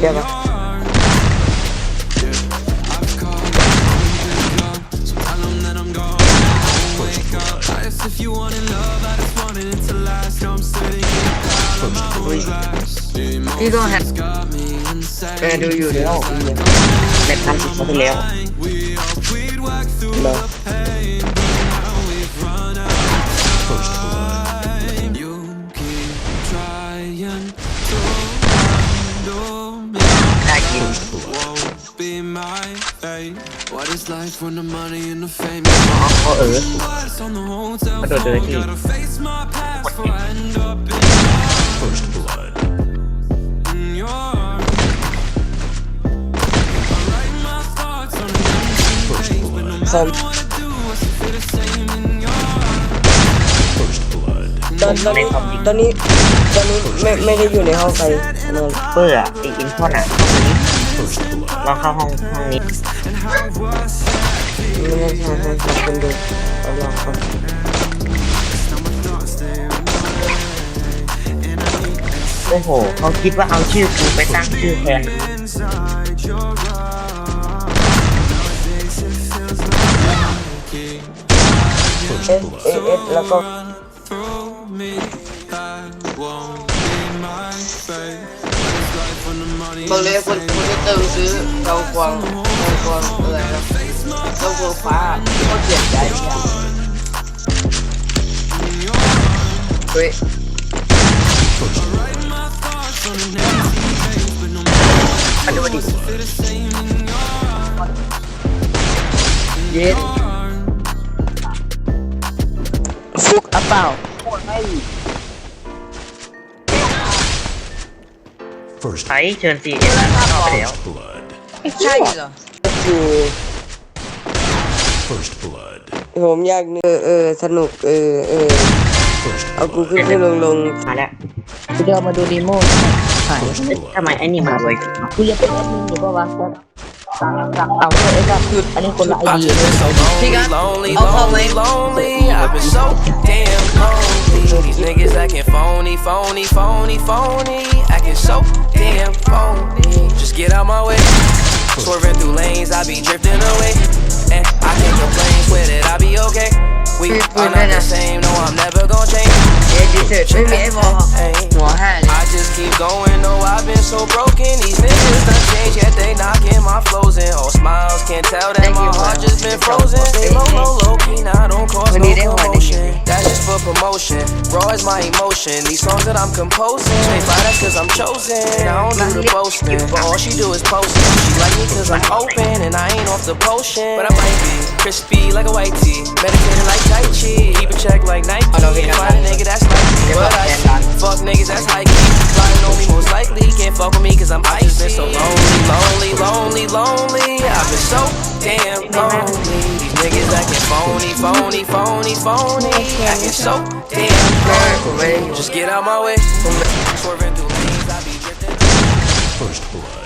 Yeah. If you want in love, I just it to last. I'm sitting. You don't have. Do you? know? Let's come to the my fate. What is life when the money and the fame เขาเออ is on the hotel กระโดดเดินที่ Gotta face my past before I end up First blood. in your arms. I write my thoughts on an empty First page, but no blood. สอง matter what I do, I still feel the same in your arms. First blood. ตอนตอนนี้ตอนนี้ตอนนี้ไม่ไม่ได้อยู่ในห้องใครนอน เปื้อไอ้อินพอนอ่ะ เราเข้าห้องห้องนี้ไม่ใช่ใช่ใช่คุณดูเราลองก่อนโอ้โห เขาคิดว่าเอาชื่อกูไปตั้งชื่อแทนเอฟเอฟแล้วก็ บางเลยคนคนที่เติมซื้อเรากวงเรากวงอะไรนะเรากวงฟ้าก็เปลี่ยนใจจังเฮ้ยอันนี้มาดูดิเย็ดฟุกอะเปล่า First ใช้เชิญสี่เอ็นเข้าไปแล้ว blood. ใช่เหรออยู่ First blood. ผมอยากเออเออสนุกเออเออ First เอากู blood. ขึ้นขึ้นลงลงมาแล้วกูจะเอามาดูดีโมขาย First เอ๊ะ blood. ทำไมไอ้นี่มันรวยจังวะกูจะเป็นแอดมินอยู่ปะวะสั่งสั่งเอาเลยไอ้สัสอันนี้คนละไอ I've เดี just been so lonely, lonely, lonely, lonely. I've been so damn lonely. These niggas acting phony, phony, phony, phony. Acting so damn phony. Just get out my way. Swerving through lanes, I be drifting away. And I can't complain, swear it, I be okay. We are not the same, no, I'm never gonna change. I just keep going, no, I've been so broken. These niggas done change, yet they knocking my flows in. All smiles, can't tell that. For promotion. Raw is my emotion. These songs that I'm composing, they fly that's cause I'm chosen. I don't do the boasting, but all she do is posting. She like me cause I'm open and I ain't off the potion. But I might be crispy like a white tee, meditated like Tai Chi. Keep a check like Nike. Oh, Can't got find a that. nigga that's like me, but I. Fuck niggas that's high key. Flying on me most likely. Can't fuck with me cause I'm icy. been so lonely, lonely, lonely, lonely. I've been so damn wrong. These niggas acting phony, phony, phony, phony. Acting so damn correct. Just get out my way. First blood.